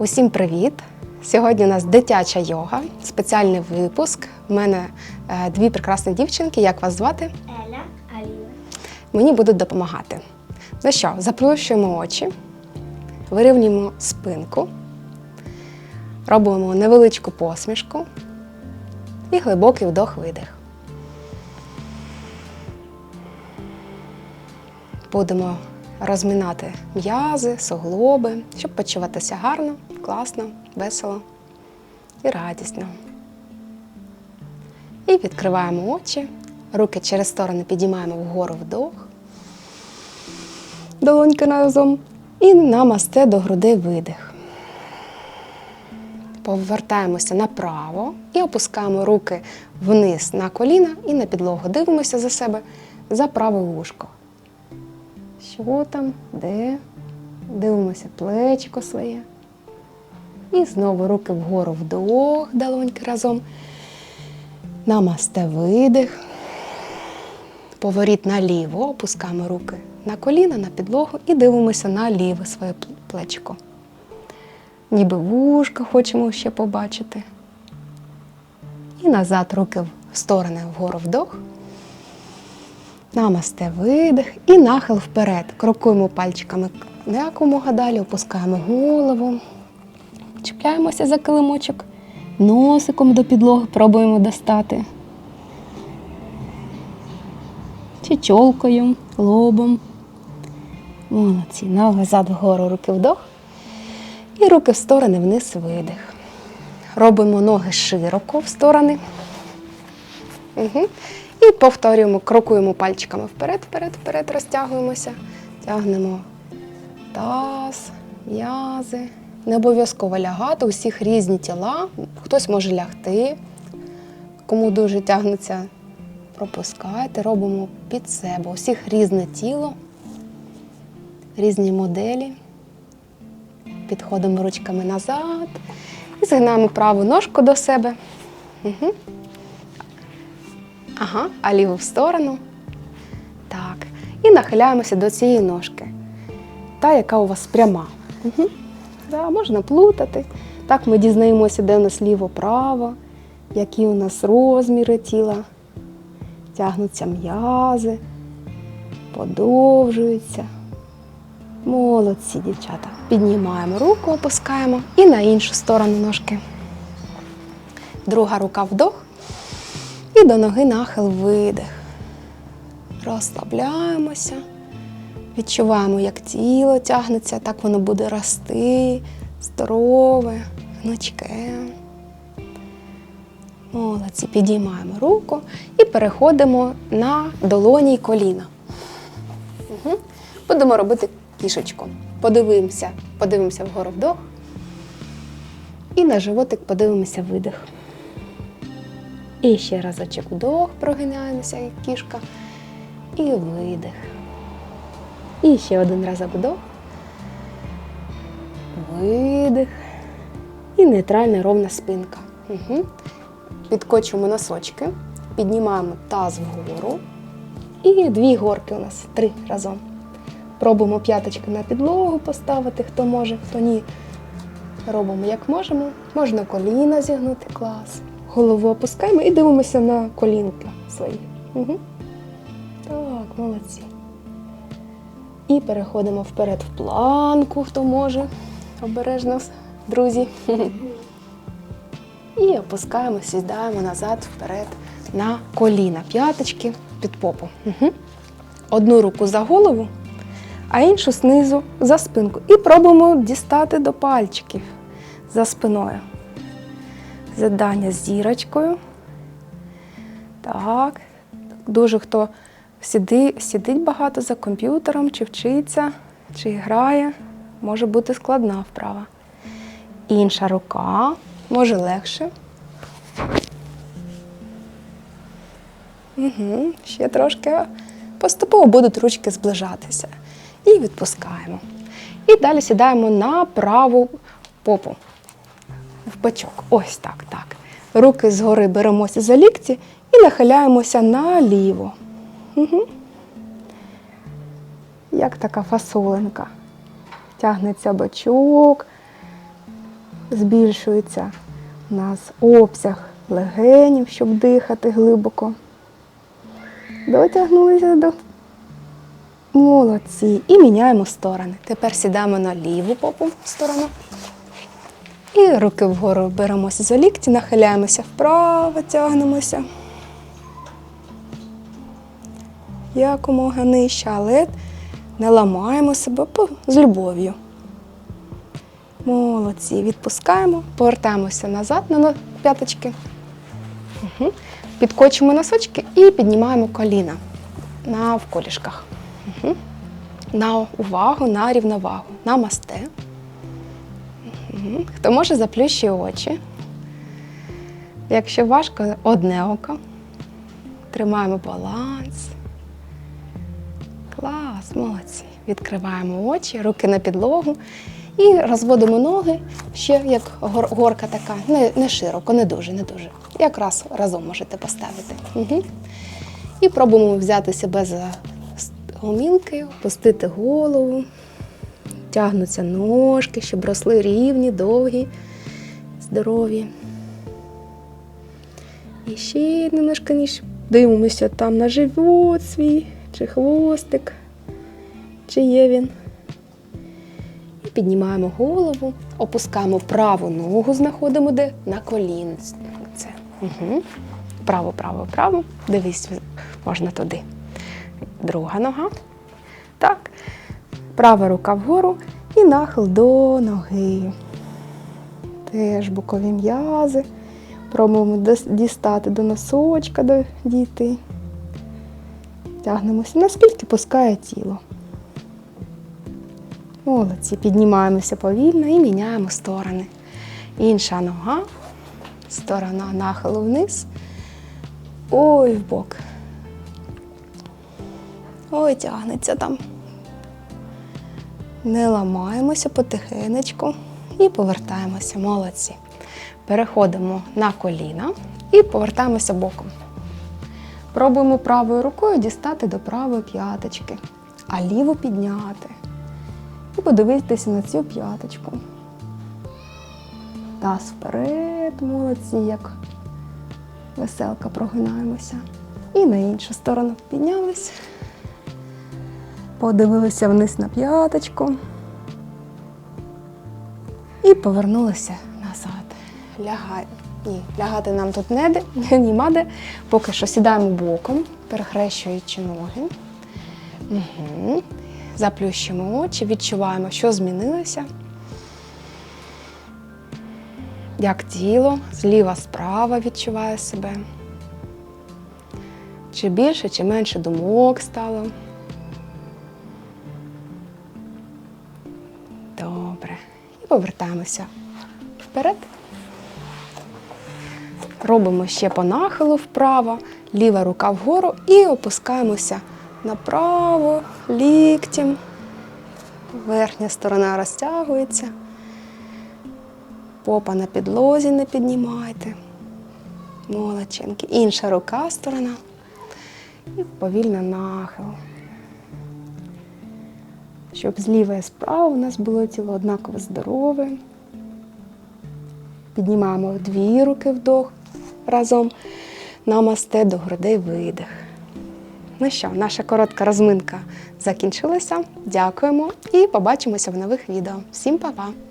Усім привіт! Сьогодні у нас дитяча йога, спеціальний випуск. У мене е, дві прекрасні дівчинки. Як вас звати? Еля, Аліна. Мені будуть допомагати. Ну що, заплющуємо очі, вирівнюємо спинку, робимо невеличку посмішку і глибокий вдох-видих. Будемо розминати м'язи, суглоби, щоб почуватися гарно, класно, весело і радісно. І відкриваємо очі, руки через сторони підіймаємо вгору вдох, долоньки разом і намасте до грудей видих. Повертаємося направо і опускаємо руки вниз на коліна і на підлогу. Дивимося за себе за праве вушко. Що там, де? Дивимося плечко своє. І знову руки вгору вдох, долоньки разом. Намасте видих. Поворіт наліво, опускаємо руки на коліна, на підлогу і дивимося на ліве своє плечко. Ніби вушка хочемо ще побачити. І назад руки в сторони вгору вдох. Намасте видих і нахил вперед. Крокуємо пальчиками якомога далі, опускаємо голову, чіпляємося за килимочок, носиком до підлоги пробуємо достати. Чи чолкою, лобом. Молодці. Назад вгору руки вдох. І руки в сторони вниз видих. Робимо ноги широко в сторони. Угу. І повторюємо, крокуємо пальчиками вперед, вперед, вперед, розтягуємося. Тягнемо таз, м'язи. Не обов'язково лягати, у всіх різні тіла. Хтось може лягти, кому дуже тягнеться, пропускайте, робимо під себе. У всіх різне тіло, різні моделі. Підходимо ручками назад і згинаємо праву ножку до себе. Угу. Ага, а ліву в сторону. Так. І нахиляємося до цієї ножки. Та, яка у вас пряма. Угу. Да, можна плутати. Так ми дізнаємося, де у нас ліво-право, які у нас розміри тіла. Тягнуться м'язи, подовжуються. Молодці, дівчата. Піднімаємо руку, опускаємо і на іншу сторону ножки. Друга рука вдох. І до ноги нахил видих. Розслабляємося. Відчуваємо, як тіло тягнеться, так воно буде рости, здорове, гнучке. Молодці, підіймаємо руку і переходимо на долоні й коліна. Угу. Будемо робити кішечку. Подивимося, подивимося вгору вдох. І на животик подивимося видих. І ще разочок вдох, прогинаємося, як кішка. І видих. І ще один разок вдох. Видих. І нейтральна ровна спинка. Угу. Підкочуємо носочки, піднімаємо таз вгору. І дві горки у нас три разом. Пробуємо п'яточки на підлогу поставити, хто може, хто ні. Робимо як можемо. Можна коліна зігнути, клас. Голову опускаємо і дивимося на колінки свої. Угу. Так, молодці. І переходимо вперед в планку, хто може. Обережно, друзі. І опускаємо, сідаємо назад, вперед на коліна. П'яточки під попу. Угу. Одну руку за голову, а іншу знизу за спинку. І пробуємо дістати до пальчиків за спиною. Задання з зірочкою. Так. Дуже хто сиди, сидить багато за комп'ютером, чи вчиться, чи грає, може бути складна вправа. Інша рука, може легше. Угу. Ще трошки поступово будуть ручки зближатися. І відпускаємо. І далі сідаємо на праву попу. В бачок. Ось так. Руки згори беремося за лікті і нахиляємося наліво. Угу. Як така фасоленка. Тягнеться бочок, збільшується у нас обсяг легенів, щоб дихати глибоко. Дотягнулися до молодці. І міняємо сторони. Тепер сідаємо на ліву попу сторону. І руки вгору беремося за лікті, нахиляємося вправо, тягнемося. Якомога нижче, але не ламаємо себе з любов'ю. Молодці. Відпускаємо, повертаємося назад на п'яточки. Угу. Підкочуємо носочки і піднімаємо коліна навколішках. Угу. На увагу, на рівновагу, на масте. Угу. Хто може, заплющує очі. Якщо важко, одне око. Тримаємо баланс. Клас, молодці. Відкриваємо очі, руки на підлогу і розводимо ноги ще як гор- горка така, не, не широко, не дуже, не дуже. Якраз разом можете поставити. Угу. І пробуємо взяти себе за гомілки, опустити голову, тягнуться ножки, щоб росли рівні, довгі, здорові. І ще немножко ніж дивимося там на живот свій, чи хвостик, чи є він. І піднімаємо голову, опускаємо праву ногу, знаходимо де на колінці. Угу. Право, право, право. Дивись, можна туди. Друга нога. Так. Права рука вгору і нахил до ноги. Теж бокові м'язи. Пробуємо дістати до носочка, дійти. Тягнемося, наскільки пускає тіло. Молодці, піднімаємося повільно і міняємо сторони. Інша нога, сторона нахилу вниз. Ой, в бок. Ой, тягнеться там. Не ламаємося потихенечку і повертаємося. Молодці. Переходимо на коліна і повертаємося боком. Пробуємо правою рукою дістати до правої п'яточки, а ліву підняти. І подивитися на цю п'яточку. Таз вперед, молодці, як веселка прогинаємося. І на іншу сторону піднялись. Подивилися вниз на п'яточку. І повернулися назад. Лягай. Ні, лягати нам тут не де, німа де. Поки що сідаємо боком, перехрещуючи ноги. Угу. Заплющимо очі, відчуваємо, що змінилося. Як тіло зліва справа відчуває себе. Чи більше, чи менше думок стало. Повертаємося вперед. Робимо ще по нахилу вправо, ліва рука вгору і опускаємося направо, ліктем. Верхня сторона розтягується. Попа на підлозі не піднімайте. Молодчинки. Інша рука сторона. І повільно нахил. Щоб зліва і справа у нас було тіло однаково здорове. Піднімаємо дві руки вдох разом. Намасте до грудей видих. Ну що, наша коротка розминка закінчилася. Дякуємо і побачимося в нових відео. Всім па-па!